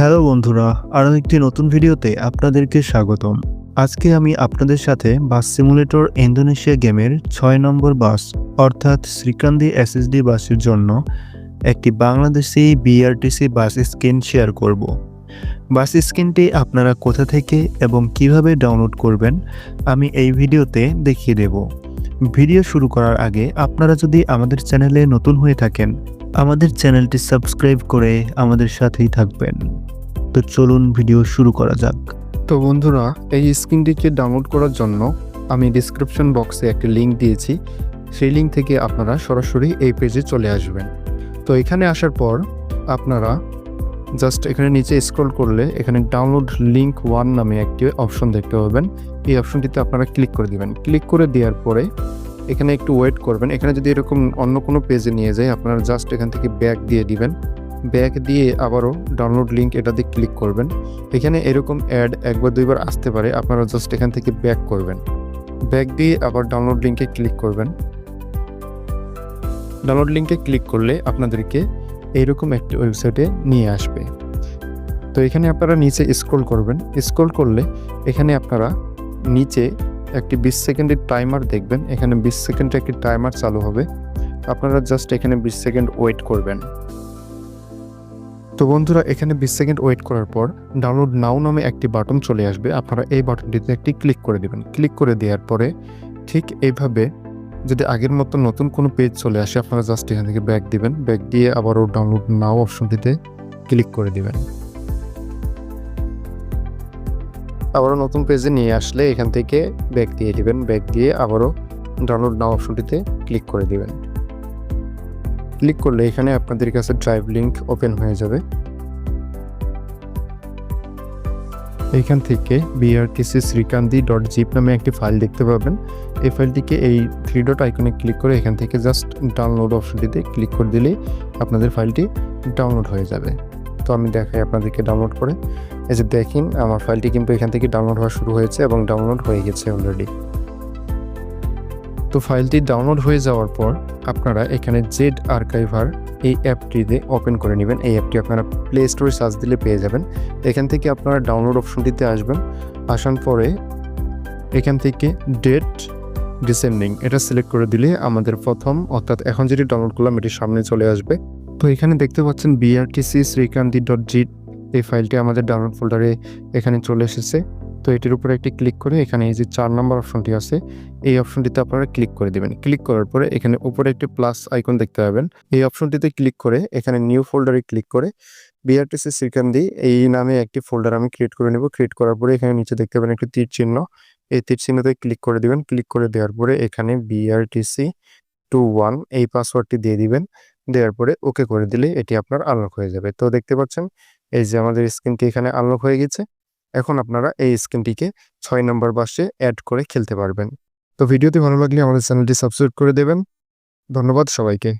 Hello বন্ধুরা, আরও একটি নতুন ভিডিওতে আপনাদেরকে স্বাগতম। আজকে আমি আপনাদের সাথে বাস সিমুলেটর ইন্দোনেশিয়া গেমের ছয় নম্বর বাস, অর্থাৎ শ্রীকান্দি এসএসডি বাসের জন্য একটি Bangladeshi BRTC bus screen share করব। বাস স্ক্রিনটি আপনারা কোথা থেকে এবং কীভাবে ডাউনলোড করবেন, আমি এই ভিডিওতে দেখিয়ে দেব। ভিডিও শুরু করার আগে আপনারা যদি আমাদের চ্যানেলে নতুন হয়ে থাকেন আমাদের চ্যানেলটি সাবস্ক্রাইব করে আমাদের সাথেই থাকবেন। তো চলুন ভিডিও শুরু করা যাক। তো বন্ধুরা, এই স্ক্রিনটিকে ডাউনলোড করার জন্য আমি ডিসক্রিপশন বক্সে একটি লিঙ্ক দিয়েছি। সেই লিঙ্ক থেকে আপনারা সরাসরি এই পেজে চলে আসবেন। তো এখানে আসার পর আপনারা জাস্ট এখানে নিচে স্ক্রল করলে এখানে ডাউনলোড লিঙ্ক ওয়ান নামে একটি অপশন দেখতে পাবেন। এই অপশনটিতে আপনারা ক্লিক করে দিবেন। ক্লিক করে দেওয়ার পরে এখানে একটু ওয়েট করবেন। এখানে যদি এরকম অন্য কোনো পেজে নিয়ে যায় আপনারা জাস্ট এখান থেকে ব্যাক দিয়ে দিবেন। ব্যাক দিয়ে আবারও ডাউনলোড লিঙ্ক এটাতে ক্লিক করবেন। এখানে এরকম অ্যাড একবার, দুইবার আসতে পারে, আপনারা জাস্ট এখান থেকে ব্যাক করবেন। ব্যাক দিয়ে আবার ডাউনলোড লিঙ্কে ক্লিক করবেন। ডাউনলোড লিঙ্কে ক্লিক করলে আপনাদেরকে এইরকম একটি ওয়েবসাইটে নিয়ে আসবে। তো এখানে আপনারা নিচে স্ক্রল করবেন। স্ক্রল করলে এখানে আপনারা নিচে একটি বিশ সেকেন্ডের টাইমার দেখবেন। এখানে বিশ সেকেন্ডের একটি টাইমার চালু হবে। আপনারা জাস্ট এখানে বিশ সেকেন্ড ওয়েট করবেন। তো বন্ধুরা, এখানে বিশ সেকেন্ড ওয়েট করার পর ডাউনলোড নাও নামে একটি বাটন চলে আসবে। আপনারা এই বাটনটিতে একটি ক্লিক করে দেবেন। ক্লিক করে দেওয়ার পরে ঠিক এইভাবে যদি আগের মতো নতুন কোনো পেজ চলে আসে, আপনারা জাস্ট এখান থেকে ব্যাক দিবেন। ব্যাক দিয়ে আবারও ডাউনলোড নাও অপশনটিতে ক্লিক করে দিবেন। আবারও নতুন পেজে নিয়ে আসলে এখান থেকে ব্যাক দিয়ে দিবেন। ব্যাক দিয়ে আবারও ডাউনলোড নাও অপশনটিতে ক্লিক করে দিবেন। ক্লিক করলে এখানে আপনাদের কাছে ড্রাইভ লিংক ওপেন হয়ে যাবে। এইখান থেকে বিআরটিসি শ্রীকান্তি ডট জিপ নামে একটি ফাইল দেখতে পাবেন। এই ফাইলটিকে এই থ্রি ডট আইকনে ক্লিক করে এখান থেকে জাস্ট ডাউনলোড অপশনটিতে ক্লিক করে দিলেই আপনাদের ফাইলটি ডাউনলোড হয়ে যাবে। তো আমি দেখাই আপনাদেরকে ডাউনলোড করে। এই যে দেখেন, আমার ফাইলটি কিন্তু এখান থেকে ডাউনলোড হওয়া শুরু হয়েছে এবং ডাউনলোড হয়ে গেছে অলরেডি তো ফাইলটি ডাউনলোড হয়ে যাওয়ার পর আপনারা এখানে জেড আর্কাইভার এই অ্যাপটিতে ওপেন করে নেবেন। এই অ্যাপটি আপনারা প্লে স্টোরে সার্চ দিলে পেয়ে যাবেন। এখান থেকে আপনারা ডাউনলোড অপশনটিতে আসবেন। আসার পরে এখান থেকে ডেট ডিসেন্ডিং এটা সিলেক্ট করে দিলে আমাদের প্রথম, অর্থাৎ এখন যেটি ডাউনলোড করলাম এটি সামনে চলে আসবে। তো এখানে দেখতে পাচ্ছেন বিআরটিসি শ্রীকান্তি ডট জিট এই ফাইলটি আমাদের ডাউনলোড ফোল্ডারে এখানে চলে এসেছে। তো এটির উপরে একটি ক্লিক করে এখানে এই যে চার নম্বর অপশনটি আছে, এই অপশনটিতে আপনারা ক্লিক করে দিবেন। ক্লিক করার পরে এখানে উপরে একটি প্লাস আইকন দেখতে পাবেন। এই অপশনটিতে ক্লিক করে এখানে নিউ ফোল্ডারে ক্লিক করে বিআরটিসি শ্রীকান্দি এই নামে একটি ফোল্ডার আমি ক্রিয়েট করে নেব। ক্রিয়েট করার পরে এখানে নিচে দেখতে পাবেন একটি তীর চিহ্ন। এই তীর চিহ্নতে ক্লিক করে দিবেন। ক্লিক করে দেওয়ার পরে এখানে বিআরটিসি টু ওয়ান এই পাসওয়ার্ডটি দিয়ে দিবেন। দেওয়ার পরে ওকে করে দিলে এটি আপনার আনলক হয়ে যাবে। তো দেখতে পাচ্ছেন এই যে আমাদের স্ক্রিনটি এখানে আনলক হয়ে গেছে। এখন আপনারা এই স্ক্রিনটিকে ছয় নম্বর বাসে অ্যাড করে খেলতে পারবেন। তো ভিডিওটি ভালো লাগলে আমাদের চ্যানেলটি সাবস্ক্রাইব করে দেবেন। ধন্যবাদ সবাইকে।